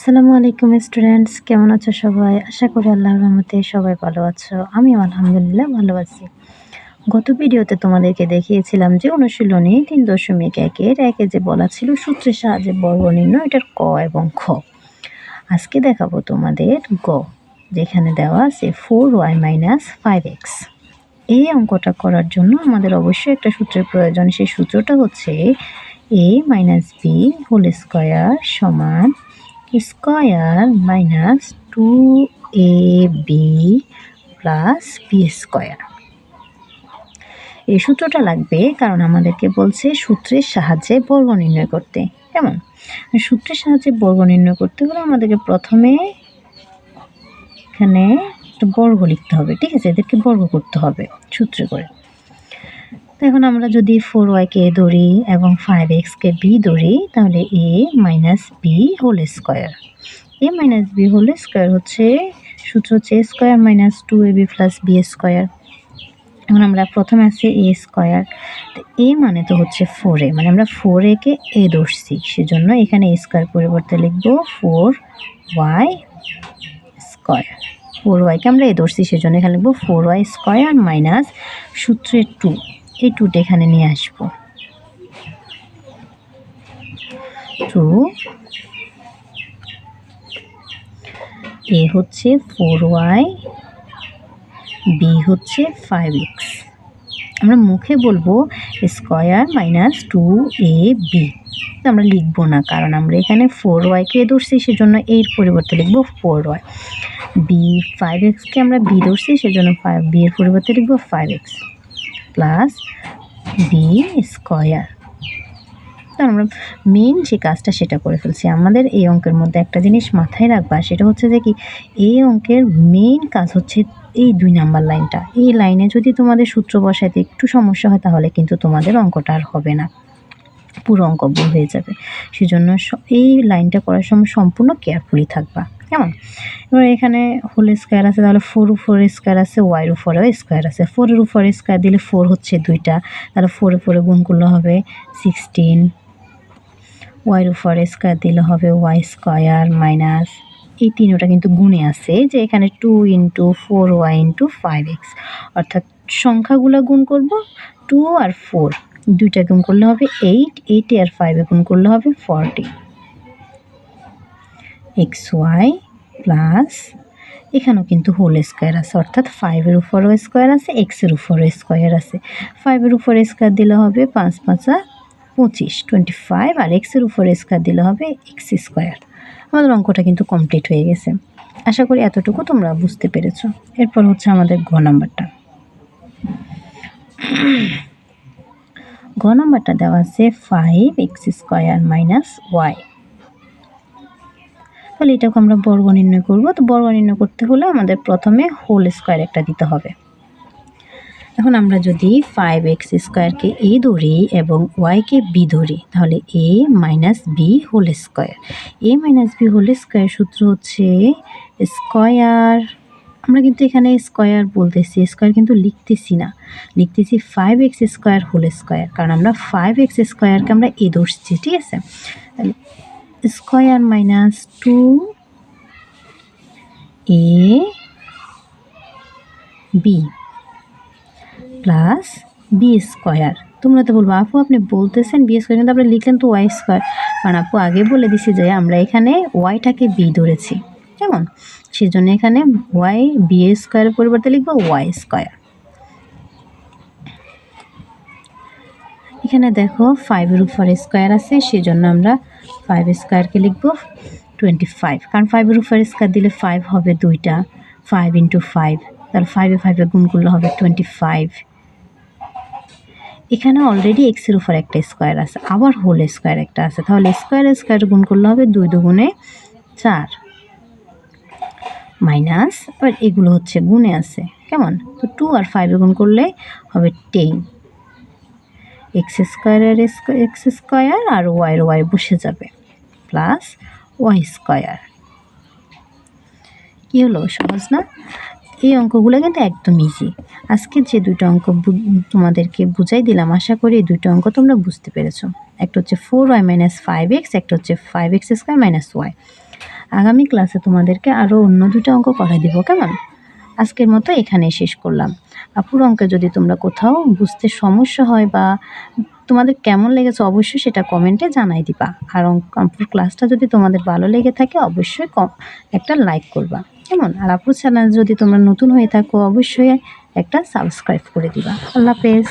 আসসালামু আলাইকুম স্টুডেন্টস, কেমন আছো সবাই? আশা করি আল্লাহর রহমতে সবাই ভালো আছো। আমি আলহামদুলিল্লাহ ভালো আছি। গত ভিডিওতে তোমাদেরকে দেখিয়েছিলাম যে অনুশীলনী তিন দশমিক একের একে যে বলা ছিল সূত্রের সাহায্যে বর্গ নির্ণয়, এটার ক এবং খ। আজকে দেখাবো তোমাদের গ, যেখানে দেওয়া আছে four Y minus five X এই অঙ্কটা করার জন্য আমাদের অবশ্যই একটা সূত্রের প্রয়োজন। সেই সূত্রটা হচ্ছে A minus B whole square সমান square minus two A B plus B square এই সূত্রটা লাগবে কারণ আমাদেরকে বলছে সূত্রের সাহায্যে বর্গ নির্ণয় করতে। কেমন? সূত্রের সাহায্যে বর্গ নির্ণয় করতে হলে আমাদেরকে প্রথমে এখানে একটা বর্গ লিখতে হবে, ঠিক আছে? এদেরকে বর্গ করতে হবে সূত্রে করে। তো এখন আমরা যদি ফোর ওয়াইকে ধরি এবং ফাইভ এক্সকে বি ধরি, তাহলে A minus B whole square A minus B whole square হচ্ছে সূত্র হচ্ছে A square minus two A B plus B square এখন আমরা প্রথমে আছে এ স্কোয়ার তো এ মানে তো হচ্ছে ফোর এ মানে আমরা ফোর একে এ ধরছি। সেজন্য এখানে এ স্কোয়ার পরিবর্তে লিখব ফোর ওয়াই স্কোয়ার ফোর ওয়াইকে আমরা এ ধরছি, সেজন্য এখানে লিখব ফোর ওয়াই স্কোয়ার মাইনাস সূত্রের টু এই টুটা এখানে নিয়ে আসব। টু এ হচ্ছে ফোর ওয়াই বি হচ্ছে ফাইভ এক্স আমরা মুখে বলব square minus two A B আমরা লিখব না, কারণ আমরা এখানে ফোর ওয়াইকে ধরছি, সেজন্য এর পরিবর্তে লিখব ফোর ওয়াই বি ফাইভ এক্সকে আমরা বি ধরছি, সেজন্য ফাইভ বি এর পরিবর্তে লিখব five X plus B square আমরা মেন যে কাজটা সেটা করে ফেলছি। আমাদের এই অঙ্কের মধ্যে একটা জিনিস মাথায় রাখবা, সেটা হচ্ছে যে কি, এই অঙ্কের মেন কাজ হচ্ছে এই দুই নাম্বার লাইনটা। এই লাইনে যদি তোমাদের সূত্র বসাইতে একটু সমস্যা হয়, তাহলে কিন্তু তোমাদের অঙ্কটা আর হবে না। পুরো অঙ্ক হয়ে যাবে। সেজন্য এই লাইনটা করার সময় সম্পূর্ণ কেয়ারফুলি থাকবা। কেমন? এবার এখানে হোল স্কোয়ার আছে, তাহলে ফোর ফোর স্কোয়ার আছে ওয়াইয়ের উপরেও স্কোয়ার আছে। ফোরের উপরে স্কোয়ার দিলে ফোর হচ্ছে দুইটা, তাহলে ফোর ফোরে গুণ করলে হবে সিক্সটিন ওয়াইয়ের উপরে স্কোয়ার দিলে হবে ওয়াই স্কোয়ার মাইনাস এই তিনটা কিন্তু গুণে আছে যে এখানে two into four Y into five X অর্থাৎ সংখ্যাগুলো গুণ করব টু আর ফোর দুইটা গুণ করলে হবে এইট এইটে আর ফাইভে গুণ করলে হবে ফর্টি এক্স ওয়াই প্লাস এখানেও কিন্তু হোল স্কোয়ার আছে, অর্থাৎ ফাইভের উপরও স্কোয়ার আছে এক্সের উপরও স্কোয়ার আছে। ফাইভের উপর স্কোয়ার দিলে হবে পাঁচ পাঁচা পঁচিশ টোয়েন্টি ফাইভ আর এক্সের উপরে স্কোয়ার দিলে হবে এক্স স্কোয়ার আমাদের অঙ্কটা কিন্তু কমপ্লিট হয়ে গেছে। আশা করি এতটুকু তোমরা বুঝতে পেরেছ। এরপর হচ্ছে আমাদের ঘ নাম্বারটা। ঘ নাম্বারটা দেওয়া আছে five X square minus Y তাহলে এটাকে আমরা বর্গ নির্ণয় করব। তো বর্গ নির্ণয় করতে হলে আমাদের প্রথমে হোল স্কোয়ার একটা দিতে হবে। এখন আমরা যদি ফাইভ এক্স স্কোয়ারকে এ ধরি এবং ওয়াইকে বি ধরি, তাহলে A minus B whole square A minus B whole square সূত্র হচ্ছে স্কোয়ার আমরা কিন্তু এখানে স্কোয়ার বলতেছি স্কোয়ার কিন্তু লিখতেছি না। লিখতেছি five X square whole square কারণ আমরা ফাইভ এক্স স্কোয়ারকে আমরা এ ধরছি, ঠিক আছে? Square minus two A B plus B square. তোমরা তো বলব, আপু, আপনি বলতেছেন বি স্কোয়ার, কিন্তু আপনি লিখলেন তো ওয়াই স্কোয়ার। কারণ আপু আগে বলে দিছি যে আমরা এখানে ওয়াইটাকে বি ধরেছি। কেমন? সেজন্য এখানে ওয়াই, বি স্কোয়ারের পরিবর্তে লিখব ওয়াই স্কোয়ার। এখানে দেখো ফাইভের উপর স্কোয়ার আছে, সেজন্য আমরা ফাইভ স্কোয়ারকে লিখব? টোয়েন্টি ফাইভ কারণ ফাইভের উপর স্কোয়ার দিলে ফাইভ হবে দুইটা। ফাইভ ইন্টু ফাইভ তাহলে ফাইভে ফাইভে গুণ করলে হবে টোয়েন্টি ফাইভ এখানে অলরেডি এক্সের উপর একটা স্কোয়ার আছে, আবার হোল স্কোয়ার একটা আছে। তাহলে স্কোয়ার স্কোয়ার গুণ করলে হবে দুই দুগুণে চার। মাইনাস আবার এগুলো হচ্ছে গুণে আছে, কেমন? তো টু আর ফাইভে গুণ করলে হবে টেন এক্স স্কোয়ারের এক্স স্কোয়ার আর ওয়াইয়ের ওয়াই বসে যাবে। প্লাস ওয়াই স্কোয়ার কী হলো? সহজ না? এই অঙ্কগুলো কিন্তু একদম ইজি আজকে যে দুটো অঙ্ক তোমাদেরকে বুঝাই দিলাম, আশা করি এই দুটো অঙ্ক তোমরা বুঝতে পেরেছ। একটা হচ্ছে four Y minus five X একটা হচ্ছে five X square minus Y আগামী ক্লাসে তোমাদেরকে আরও অন্য দুটো অঙ্ক করাই দিব, কেমন? আজকের মতো এখানেই শেষ করলাম। আপুর অঙ্কে যদি তোমরা কোথাও বুঝতে সমস্যা হয় বা তোমাদের কেমন লেগেছে অবশ্যই সেটা কমেন্টে জানাই দিবা। আর অঙ্কুর ক্লাসটা যদি তোমাদের ভালো লেগে থাকে অবশ্যই একটা লাইক করবা, কেমন? আর আপুর চ্যানেল যদি তোমরা নতুন হয়ে থাকো অবশ্যই একটা সাবস্ক্রাইব করে দিবা। আল্লাহ হাফেজ।